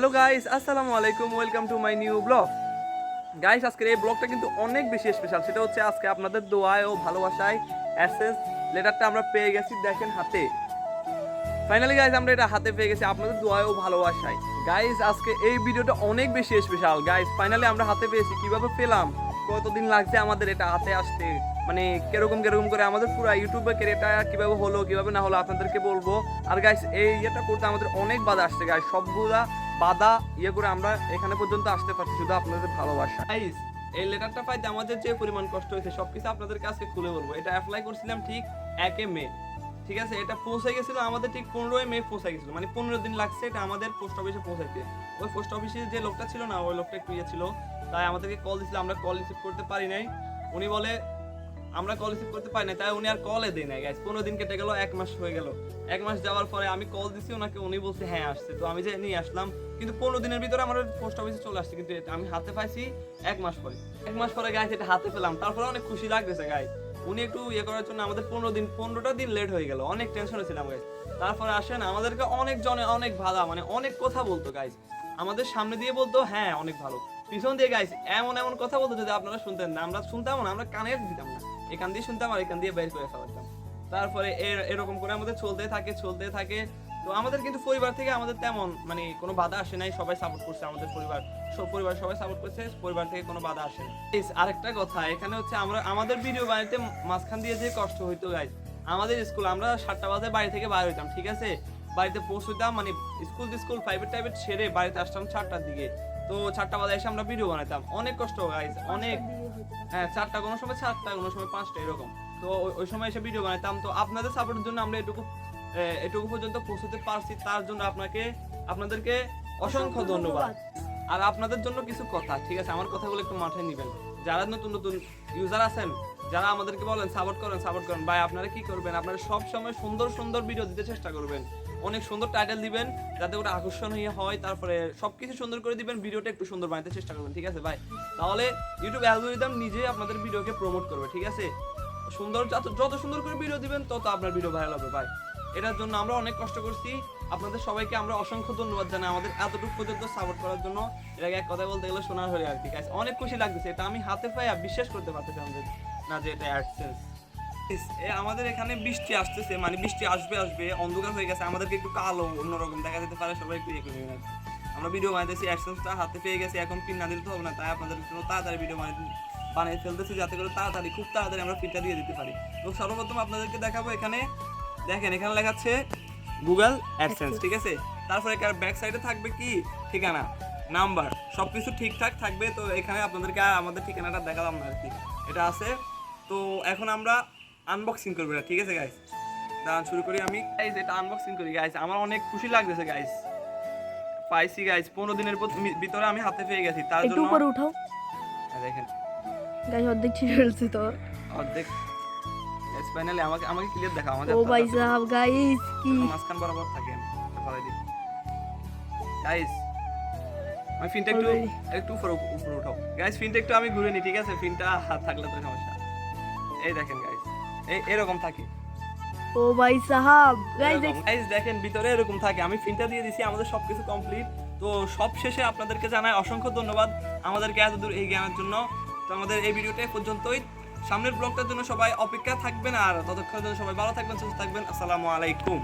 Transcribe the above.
Hello guys, আসসালামু আলাইকুম, welcome to my new vlog. Guys, আজকের এই ব্লগটা কিন্তু অনেক বেশি স্পেশাল সেটা হচ্ছে আজকে আপনাদের দোয়ায় ও ভালোবাসায় অ্যাসেস লেটারটা আমরা পেয়ে গেছি, দেখেন হাতে। ফাইনালি গাইস আমরা এটা হাতে পেয়ে গেছি আপনাদের দোয়ায় ও ভালোবাসায়। গাইস আজকে এই ভিডিওটা অনেক বেশি স্পেশাল গাইস ফাইনালি আমরা হাতে পেয়েছি। কীভাবে পেলাম? কতদিন লাগছে আমাদের এটা হাতে আসতে? মানে কীরকম কীরকম করে আমাদের পুরো ইউটিউবে ক্যারিয়ারটা কীভাবে হলো, কীভাবে না হলো আপনাদেরকে বলব। আর গাইস এই ইয়েটা করতে আমাদের অনেক বাধা আসছে। গাইস সবগুলা বাধা ইয়ে করে আমরা এখানে পর্যন্ত আসতে পারছি, শুধু আপনাদের ভালোবাসা। গাইস এই লেটারটা পাইতে আমাদের যে পরিমাণ কষ্ট হয়েছে, সবকিছু আপনাদেরকে আজকে খুলে বলব। এটা অ্যাপ্লাই করছিলাম ঠিক একে মে। ঠিক আছে? এটা পৌঁছে গেছিল আমাদের ঠিক পনেরোই মে পৌঁছে গেছিল। মানে পনেরো দিন লাগছে এটা আমাদের পোস্ট অফিসে পৌঁছাইতে। ওই পোস্ট অফিসে যে লোকটা ছিল না, ওই লোকটা একটু ইয়ে ছিল। তাই আমাদেরকে কল দিছিল, আমরা কল রিসিভ করতে পারি নাই। উনি বলে আমরা কল রিসিভ করতে পারি না তাই উনি আর কলে দেয় নাই গাইস পনেরো দিন কেটে গেল, এক মাস হয়ে গেল। এক মাস যাওয়ার পরে আমি কল দিছি, ওনাকে উনি বলছে হ্যাঁ আসছে। তো আমি যে নিয়ে আসলাম, কিন্তু পনেরো দিনের ভিতরে আমার পোস্ট অফিসে চলে আসছে, কিন্তু আমি হাতে পাইছি এক মাস পরে। এক মাস পরে গাইস এটা হাতে পেলাম। তারপরে অনেক খুশি লাগতেছে গাইস উনি একটু ইয়ে করার জন্য আমাদের পনেরো দিন, পনেরোটা দিন লেট হয়ে গেল। অনেক টেনশনে ছিলাম গাইস তারপরে আসেন, আমাদেরকে অনেক জনে অনেক ভালো মানে অনেক কথা বলতো গাইস আমাদের সামনে দিয়ে বলতো হ্যাঁ অনেক ভালো। পিছন দিয়ে গাইস এমন এমন কথা বলতো, যদি আপনারা শুনতেন না, আমরা শুনতাম না, আমরা কানে দিতাম না। এখান দিয়ে শুনতাম আর এখান দিয়ে বের করে ফেলাতাম। তারপরে এর- এরকম করে আমাদের চলতে থাকে চলতে থাকে। তো আমাদের কিন্তু পরিবার থেকে আমাদের তেমন মানে কোনো বাধা আসে নাই, সবাই সাপোর্ট করছে আমাদের পরিবার। সব পরিবার সবাই সাপোর্ট করছে, পরিবার থেকে কোনো বাধা আসে না আরেকটা কথা, এখানে হচ্ছে আমরা, আমাদের ভিডিও বানাইতে মাঝখান দিয়ে যে কষ্ট হইতো গাইজ আমাদের স্কুল আমরা সাতটা বাজে বাড়ি থেকে বাইরে হইতাম, ঠিক আছে? বাড়িতে পৌঁছতাম মানে স্কুল স্কুল প্রাইভেট টাইভেট সেরে বাড়িতে আসতাম চারটার দিকে। তো চারটা বাজে এসে আমরা ভিডিও বানাইতাম। অনেক কষ্ট গাইজ অনেক। হ্যাঁ চারটা কোনো সময় চারটা কোনো সময় পাঁচটা এরকম। তো ওই সময় এসে ভিডিও বানাইতাম। তো আপনাদের সাপোর্টের জন্য আমরা এটুকু এটুকু পর্যন্ত পৌঁছতে পারছি। তার জন্য আপনাকে আপনাদেরকে অসংখ্য ধন্যবাদ। আর আপনাদের জন্য কিছু কথা ঠিক আছে? আমার কথাগুলো একটু মাথায় নেবেন। যারা নতুন নতুন ইউজার আছেন যারা আমাদেরকে বলেন সাপোর্ট করেন সাপোর্ট করেন ভাই আপনারা কি করবেন? আপনারা সব সময় সুন্দর সুন্দর ভিডিও দিতে চেষ্টা করবেন। অনেক সুন্দর টাইটেল দিবেন, যাতে ওটা আকর্ষণীয় হয় তারপরে সবকিছু সুন্দর করে দিবেন, ভিডিওটা একটু সুন্দর বানাতে চেষ্টা করবেন, ঠিক আছে ভাই? তাহলে ইউটিউব অ্যালগোরিদম নিজে আপনাদের ভিডিওকে প্রমোট করবে, ঠিক আছে? সুন্দর, যত যত সুন্দর করে ভিডিও দিবেন, তত আপনার ভিডিও ভাইরাল হবে, ভাই। এটার জন্য আমরা অনেক কষ্ট করছি। আপনাদের সবাইকে আমরা অসংখ্য ধন্যবাদ জানাই আমাদের এতটুকু পর্যন্ত সাপোর্ট করার জন্য। এটাকে এক কথা বলতে গেলে সোনার হয়ে আর কি। অনেক খুশি লাগতেছে, এটা আমি হাতে পাইয়া বিশ্বাস করতে পারতেছি আমাদের, না যে এটা অ্যাডসেন্স আমাদের এখানে বৃষ্টি আসতেছে মানে বৃষ্টি আসবে আসবে, অন্ধকার হয়ে গেছে, আমাদেরকে একটু কালো, অন্যরকম দেখা যেতে পারে, সবাই একটু ইয়ে করে আমরা ভিডিও বানাইতেছি অ্যাডসেন্সটা হাতে পেয়ে গেছি, এখন পিন না দিতে হবে না, তাই আপনাদের জন্য তাড়াতাড়ি ভিডিও বানিয়ে বানিয়ে ফেলতেছি, যাতে করে তাড়াতাড়ি, খুব তাড়াতাড়ি আমরা পিনটা দিয়ে দিতে পারি। তো সর্বপ্রথম আপনাদেরকে দেখাবো এখানে, দেখেন, এখানে লেখা আছে গুগল অ্যাডসেন্স ঠিক আছে? তারপরে এখানে ব্যাক সাইডে থাকবে কি? ঠিকানা নাম্বার সব কিছু ঠিকঠাক থাকবে, তো এখানে আপনাদেরকে আমাদের ঠিকানাটা দেখালাম না আর কি। এটা আছে, তো এখন আমরা আনবক্সিং করব এটা ঠিক আছে গাইস দাঁড়ান শুরু করি আমি। গাইস এটা আনবক্সিং করি গাইস আমার অনেক খুশি লাগতেছে গাইস পাইছি গাইস পনেরো দিনের পর- ভিতরে আমি হাতে পেয়ে গেছি তার জন্য একটু উপরে উঠাও। দেখেন। গাইস অর্ধেক ছিঁড়ে ফেলছে তোর। অর্ধেক। ফাইনালি আমাকে আমাকে ক্লিয়ার দেখা আমাদের ও ভাই সাহেব গাইস কি? মাঝখান বরাবর থাকে ফালাই দিই। গাইস আমি ফিনটা একটু. একটু উপরে উপরে উঠাও। গাইস ফিনটা একটু আমি ঘুরে নিই ঠিক আছে? ফিনটা হাত থাকলে তো সমস্যা। এই দেখেন গাইস এরকম থাকে। ও ভাই সাহাব গাইজ দেখেন ভিতরে এরকম থাকে। আমি ফিনটা দিয়ে দিছি আমাদের সবকিছু কমপ্লিট তো সব শেষে আপনাদেরকে জানাই অসংখ্য ধন্যবাদ আমাদেরকে এত দূর এগিয়ে আনার জন্য। তো আমাদের এই ভিডিওটা পর্যন্তই। সামনের ব্লগটার জন্য সবাই অপেক্ষা থাকবেন আর ততক্ষণের জন্য সবাই ভালো থাকবেন সুস্থ থাকবেন। আসসালামু আলাইকুম।